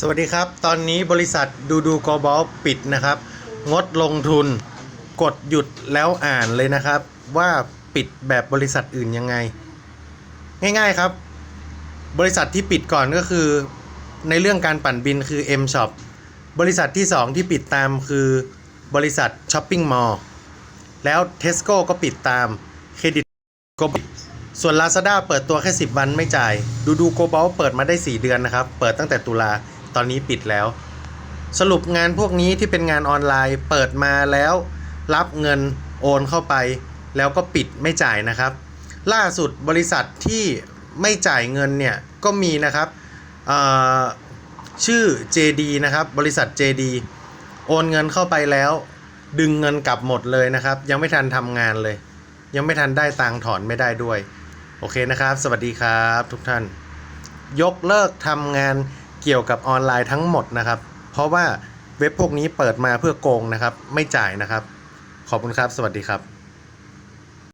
สวัสดีครับ ตอนนี้บริษัทดูดูโกบอลปิดนะครับ งดลงทุน กดหยุดแล้วอ่านเลยนะครับ ว่าปิดแบบบริษัทอื่นยังไง ง่ายๆครับ บริษัทที่ปิดก่อนก็คือ ในเรื่องการปั่นบินคือ M Shop บริษัทที่ 2 ที่ปิดตามคือบริษัท Shopping Mall แล้ว Tesco ก็ปิดตามเครดิตก็ปิดส่วน Lazada เปิดตัวแค่ 10 วันไม่จ่าย ดูดูโกบอลเปิดมาได้ 4 เดือนนะครับ เปิดตั้งแต่ตุลา ตอนนี้ปิดแล้ว สรุปงานพวกนี้ที่เป็นงานออนไลน์เปิดมาแล้ว รับเงินโอนเข้าไป แล้วก็ปิดไม่จ่ายนะครับ ล่าสุดบริษัทที่ไม่จ่ายเงินเนี่ยก็มีนะครับเอ่อชื่อ JD นะครับ บริษัท JD โอนเงินเข้าไปแล้ว ดึงเงินกลับหมดเลยนะครับ ยังไม่ทันทำงานเลย ยังไม่ทันได้ตังค์ถอนไม่ได้ด้วย โอเคนะครับ สวัสดีครับทุกท่าน ยกเลิกทำงาน กี่ยวกับออนไลน์ทั้งหมดนะครับ เพราะว่าเว็บพวกนี้เปิดมาเพื่อโกงนะครับ ไม่จ่ายนะครับ ขอบคุณครับ สวัสดีครับ